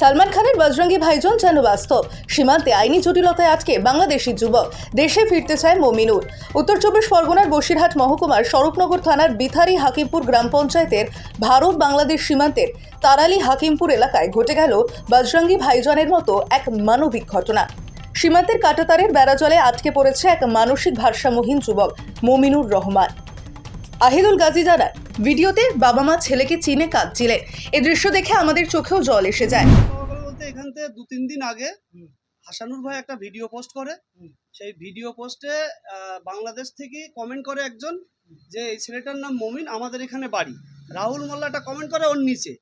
সালমান খানের বজরঙ্গি ভাইজন যেন বাস্তব সীমান্তে আইনি জটিলতায় আটকে বাংলাদেশি যুবক। দেশে ফিরতে চায় মমিনুর উত্তর চব্বিশ পরগনার বসিরহাট মহকুমার স্বরূপনগর থানার বিথারি হাকিমপুর গ্রাম পঞ্চায়েতের ভারত বাংলাদেশ সীমান্তের তারালি হাকিমপুর এলাকায় ঘটে গেল বজরঙ্গি ভাইজনের মতো এক মানবিক ঘটনা। সীমান্তের কাটাতারের বেড়াজলে আটকে পড়েছে এক মানসিক ভারসাম্যহীন যুবক মমিনুর রহমান। আহিদুল গাজী জানান ভিডিওতে বাবা মা ছেলেকে চিনে কাঁদছিলেন। এ দৃশ্য দেখে আমাদের চোখেও জল এসে যায়। বলতে এখান থেকে দু তিন দিন আগে হাসানুর ভাই একটা ভিডিও পোস্ট করে। সেই ভিডিও পোস্টে বাংলাদেশ থেকে কমেন্ট করে একজন যে এই ছেলেটার নাম মমিন আমাদের এখানে বাড়ি। রাহুল মোল্লা একটা কমেন্ট করে ওর নিচে।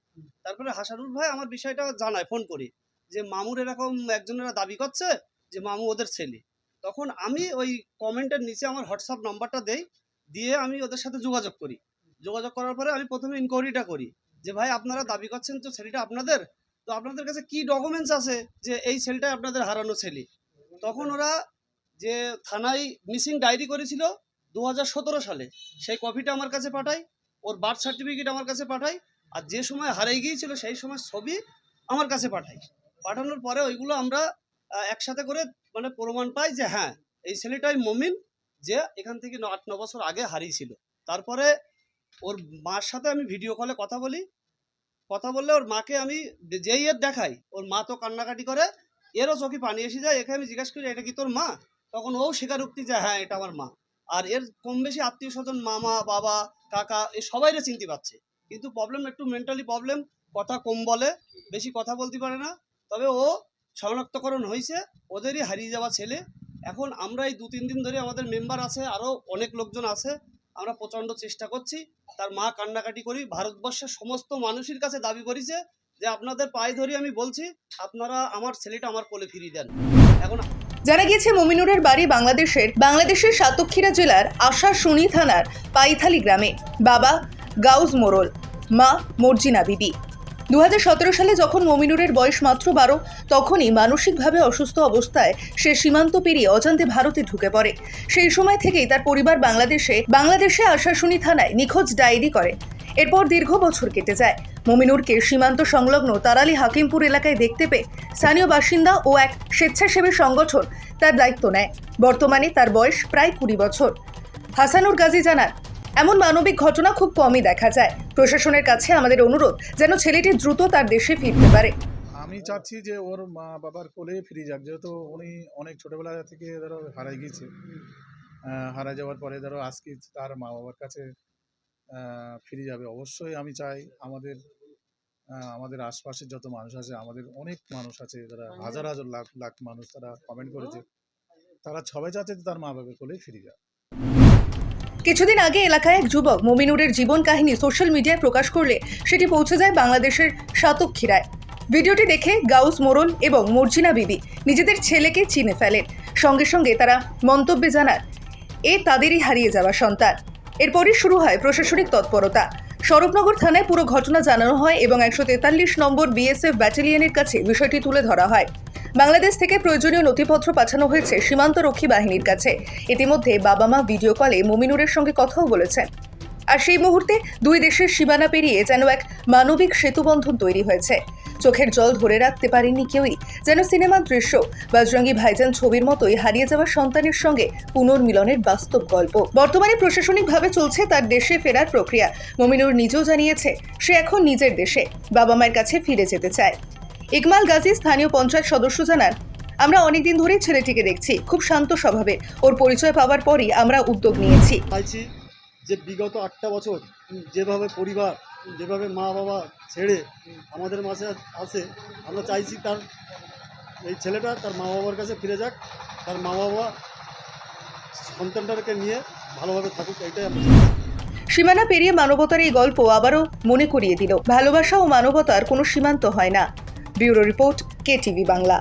তারপরে হাসানুর ভাই আমার বিষয়টা জানায় ফোন করে যে মামুর এরকম একজনেরা দাবি করছে যে মামু ওদের ছেলে। তখন আমি ওই কমেন্টের নিচে আমার হোয়াটসঅ্যাপ নাম্বারটা দেই দিয়ে আমি ওদের সাথে যোগাযোগ করি। যোগাযোগ করার পরে আমি প্রথমে ইনকোয়ারিটা করি যে, ভাই, আপনারা দাবি করছেন তো ছেলেটা আপনাদের? তো আপনাদের কাছে কি ডকুমেন্টস আছে যে, এই ছেলেটাই আপনাদের হারানো ছেলে? তখন ওরা যে থানায় মিসিং ডায়েরি করেছিল দু হাজার সতেরো সালে, সেই কপিটা আমার কাছে পাঠায়, ওর বার্থ সার্টিফিকেট আমার কাছে পাঠায়, আর যে সময় হারিয়ে গিয়েছিল সেই সময় ছবি আমার কাছে পাঠায়। পাঠানোর পরে ওইগুলো আমরা একসাথে করে মানে প্রমাণ পাই যে হ্যাঁ এই ছেলেটাই মমিন যে এখান থেকে আট ন বছর আগে হারিয়েছিল। তারপরে ওর মার সাথে আমি ভিডিও কলে কথা বলি। কথা বললে ওর মাকে আমি যেই এর দেখাই, ওর মা তো কান্নাকাটি করে, এরও চোখে পানি এসে যায় এখানে আমি জিজ্ঞাসা করি, এটা কি তোর মা? তখন ও স্বীকারোক্তি যে হ্যাঁ এটা আমার মা। আর এর কম বেশি আত্মীয় স্বজন, মামা, বাবা, কাকা এই সবাইরে চিনতে পারছে। কিন্তু প্রবলেম একটু মেন্টালি প্রবলেম কথা কম বলে, বেশি কথা বলতে পারে না। তবে ও শনাক্তকরণ হয়েছে ওদেরই হারিয়ে যাওয়া ছেলে। এখন আমরা এই দু তিন দিন ধরে আমাদের মেম্বার আছে, আরও অনেক লোকজন আছে। আমরা প্রচণ্ড চেষ্টা করছি, তার মা কান্নাকাটি করি, ভারতবর্ষের সমস্ত মানুষের কাছে দাবি করেছে যে আপনাদের পায়ে ধরে আমি বলছি, আপনারা আমার ছেলেটা আমার কোলে ফিরিয়ে দেন। এখন যারা গিয়েছে, মমিনুরের বাড়ি বাংলাদেশের বাংলাদেশের সাতক্ষীরা জেলার আশা আশাশুনি থানার পাইথালি গ্রামে। বাবা গাউজ মোরল, মা মর্জিনা বিবি। দু হাজার সতেরো সালে যখন মমিনুরের বয়স মাত্র বারো, তখনই মানসিকভাবে অসুস্থ অবস্থায় সে সীমান্ত পেরিয়ে অজান্তে ভারতে ঢুকে পড়ে। সেই সময় থেকেই তার পরিবার বাংলাদেশে বাংলাদেশে আশাশুনি থানায় নিখোঁজ ডায়েরি করে। এরপর দীর্ঘ বছর কেটে যায়। মমিনুরকে সীমান্ত সংলগ্ন তারালি হাকিমপুর এলাকায় দেখতে পেয়ে স্থানীয় বাসিন্দা ও এক স্বেচ্ছাসেবী সংগঠন তার দায়িত্ব নেয়। বর্তমানে তার বয়স প্রায় কুড়ি বছর। হাসানুর গাজী জানান এমন মানবিক ঘটনা খুব কমই দেখা যায়। প্রশাসনের কাছে আমাদের অনুরোধ যেন ছেলেটি দ্রুত তার দেশে ফিরতে পারে। আমি চাচ্ছি যে ওর মা বাবার কোলে ফিরে যাক, যেহেতু উনি অনেক ছোটোবেলা থেকে ধরো হারাই গিয়েছে। হারাই যাওয়ার পরে ধরো আজকে তার মা বাবার কাছে ফিরে যাবে। অবশ্যই আমি চাই আমাদের আমাদের আশপাশের যত মানুষ আছে, আমাদের অনেক মানুষ আছে, যারা হাজার হাজার লাখ লাখ মানুষ তারা কমেন্ট করেছে, তারা সবাই চাচ্ছে তার মা বাবার কোলে ফিরে যাক। কিছুদিন আগে এলাকায় এক যুবক মমিনুরের জীবন কাহিনী সোশ্যাল মিডিয়ায় প্রকাশ করলে সেটি পৌঁছে যায় বাংলাদেশের সাতক্ষীরায়। ভিডিওটি দেখে গাউস মোরল এবং মর্জিনা বিবি নিজেদের ছেলেকে চিনে ফেলেন। সঙ্গে সঙ্গে তারা মন্তব্যে জানান, এ তাদেরই হারিয়ে যাওয়া সন্তান। এরপরই শুরু হয় প্রশাসনিক তৎপরতা। স্বরূপনগর থানায় পুরো ঘটনা জানানো হয় এবং একশো তেতাল্লিশ নম্বর বিএসএফ ব্যাটালিয়নের কাছে বিষয়টি তুলে ধরা হয়। বাংলাদেশ থেকে প্রয়োজনীয় নথিপত্র পাঠানো হয়েছে সীমান্তরক্ষী বাহিনীর কাছে। ইতিমধ্যে বাবা মা ভিডিও কলে মমিনুরের সঙ্গে কথাও বলেছেন। আর সেই মুহূর্তে দুই দেশের সীমানা পেরিয়ে যেন এক মানবিক সেতুবন্ধন তৈরি হয়েছে। চোখের জল ধরে রাখতে পারেননি কেউই। যেন সিনেমার দৃশ্য, বজরঙ্গি ভাইজান ছবির মতোই হারিয়ে যাওয়া সন্তানের সঙ্গে পুনর্মিলনের বাস্তব গল্প। বর্তমানে প্রশাসনিকভাবে চলছে তার দেশে ফেরার প্রক্রিয়া। মমিনুর নিজেও জানিয়েছে, সে এখন নিজের দেশে। বাবা মায়ের কাছে ফিরে যেতে চায়। ইকমাল গাজী স্থানীয় পঞ্চায়েত সদস্য জানান আমরা অনেকদিন ধরেই ছেলেটিকে দেখছি। খুব শান্ত স্বভাবে। ওর পরিচয় পাওয়ার পরই আমরা উদ্যোগ নিয়েছি। চাইছি যে বিগত আটটা বছর যেভাবে পরিবার যেভাবে মা বাবা ছেড়ে আমাদের মাঝে আছে আমরা চাইছি তার এই ছেলেটা তার মা বাবার কাছে ফিরে যাক। তার মা বাবা সন্তানটাকে নিয়ে ভালোভাবে থাকুক এটাই আমরা। সীমানা পেরিয়ে মানবতার এই গল্প আবারও মনে করিয়ে দিল। ভালোবাসা ও মানবতার কোনো সীমান্ত হয় না। Bureau report K TV Bangla.